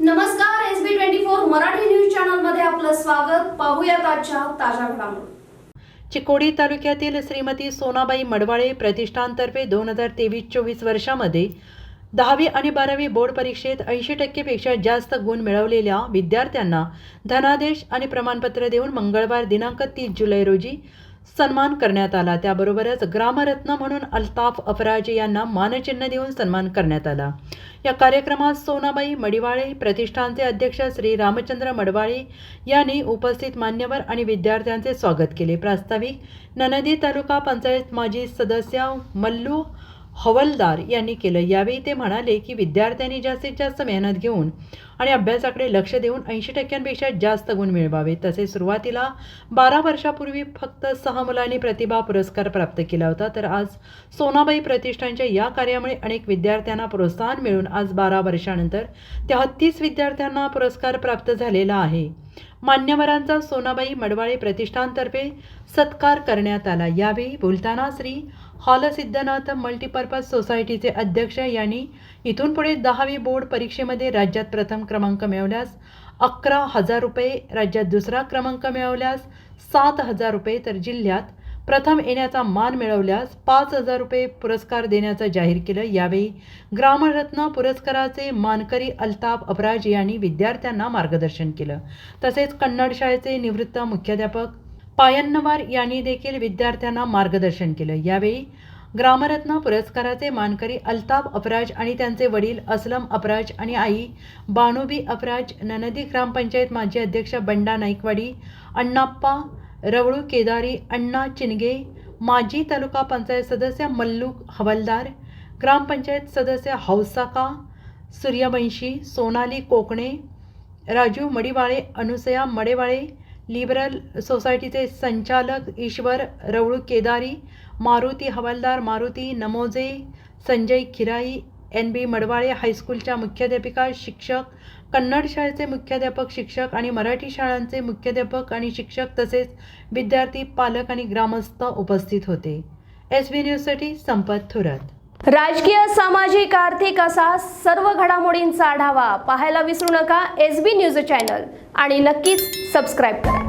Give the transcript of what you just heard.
नमस्कार S B twenty four Marathi news चॅनलमध्ये आपलं स्वागत. पाहूयात आजच्या ताज्या घडामोडी. चिकोडी तालुक्यातील श्रीमती सोनाबाई मडवाळे प्रतिष्ठानतर्फे दोन हजार तेवीस चोवीस वर्षामध्ये दहावी आणि बारावी बोर्ड परीक्षेत ऐंशी टक्केपेक्षा जास्त गुण मिळवलेल्या विद्यार्थ्यांना धनादेश आणि प्रमाणपत्र देऊन मंगळवार दिनांक तीस जुलै रोजी सन्मान करण्यात आला. त्याबरोबरच ग्रामरत्न म्हणून अल्ताफ अफराज यांना मानचिन्ह देऊन सन्मान करण्यात आला. या कार्यक्रमात सोनाबाई मडिवाळे प्रतिष्ठानचे अध्यक्ष श्री रामचंद्र मडवाळे यांनी उपस्थित मान्यवर आणि विद्यार्थ्यांचे स्वागत केले. प्रास्ताविक ननदी तालुका पंचायत माजी सदस्य मल्लू हवलदार यांनी केलं. यावेळी ते म्हणाले की विद्यार्थ्यांनी जास्तीत जास्त मेहनत घेऊन आणि अभ्यासाकडे लक्ष देऊन ऐंशी टक्क्यांपेक्षा जास्त गुण मिळवावे. तसेच सुरुवातीला बारा वर्षापूर्वी फक्त सहा मुलांनी प्रतिभा पुरस्कार प्राप्त केला होता. तर आज सोनाबाई प्रतिष्ठानच्या या कार्यामुळे अनेक विद्यार्थ्यांना प्रोत्साहन मिळून आज बारा वर्षानंतर तेहत्तीस विद्यार्थ्यांना पुरस्कार प्राप्त झालेला आहे. मान्यवरांचा सोनाबाई मडवाळे प्रतिष्ठानतर्फे सत्कार करण्यात आला. यावेळी बोलताना श्री हॉलसिद्धनाथ मल्टीपर्पज सोसायटीचे अध्यक्ष यांनी इथून पुढे दहावी बोर्ड परीक्षेमध्ये राज्यात प्रथम क्रमांक मिळवल्यास अकरा हजार रुपये राज्यात दुसरा क्रमांक मिळवल्यास सात हजार रुपये तर जिल्ह्यात प्रथम येण्याचा मान मिळवल्यास पाच हजार रुपये पुरस्कार देण्याचं जाहीर केलं. यावेळी ग्रामरत्न पुरस्काराचे मानकरी अल्ताफ अबराज यांनी विद्यार्थ्यांना मार्गदर्शन केलं. तसेच कन्नड शाळेचे निवृत्त मुख्याध्यापक पायन्नवार यांनी देखील विद्यार्थ्यांना मार्गदर्शन केलं. यावेळी ग्रामरत्न पुरस्काराचे मानकरी अल्ताफ अपराज आणि त्यांचे वडील असलम अपराज आणि आई बानुबी अपराज ननदी ग्रामपंचायत माजी अध्यक्ष बंडा नाईकवाडी अण्णाप्पा रवळू केदारी अण्णा चिनगे माजी तालुका पंचायत सदस्य मल्लू हवलदार ग्रामपंचायत सदस्य हौसाका सूर्यवंशी सोनाली कोकणे राजू मडिवाळे अनुसया मडेवाळे लिबरल सोसायटीचे संचालक ईश्वर रवळू केदारी मारुती हवालदार मारुती नमोजे संजय खिराई एन बी मडवाळे हायस्कूलच्या मुख्याध्यापिका शिक्षक कन्नड शाळेचे मुख्याध्यापक शिक्षक आणि मराठी शाळांचे मुख्याध्यापक आणि शिक्षक तसेच विद्यार्थी पालक आणि ग्रामस्थ उपस्थित होते. एस बी न्यूजसाठी संपत थोरात. राजकीय सामाजिक आर्थिक असा सर्व घडामोडींचा आढावा पाहायला विसरू नका एस बी न्यूज चॅनल आणि नक्कीच सबस्क्राईब करा.